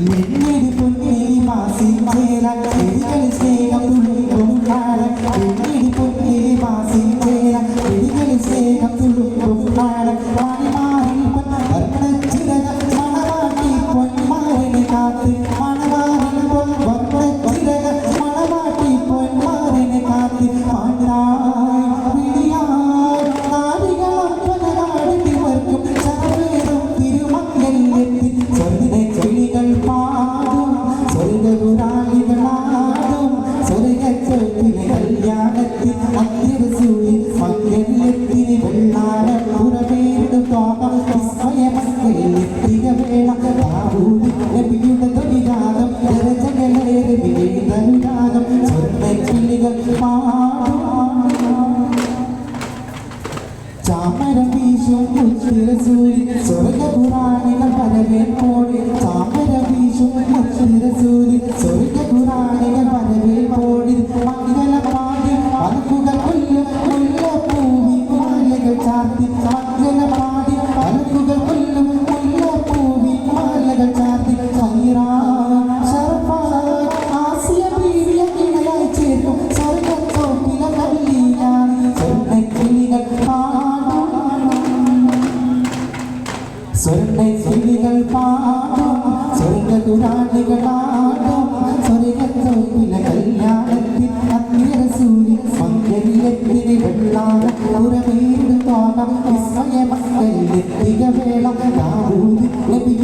എന്നെ പൊന്നേ വാസിച്ചേരാ എരികൾ സ്നേഹം തുളുമ്പും വേണം നബിയുടെ തൊഴിലാകം രചകലേറെ വിവേതനുരാഗം സ്വർണക്കിളികൾ ചാമരം വീശും സ്വർഗപുരാണികൾ പരവേപ്പോടെ ചാമ സ്വർണക്കിളികൾ പാടും സ്വർണകുരാണികളാടും സ്വർഗത്തോപ്പിലെ കല്യാണത്തിൽ അത്യസൂരി മംഗല്യത്തിന് വെള്ളാട ഉറവീട് തോണം വിസ്മയമംഗല്യത്തിക വേള. ദാവൂദ് നബി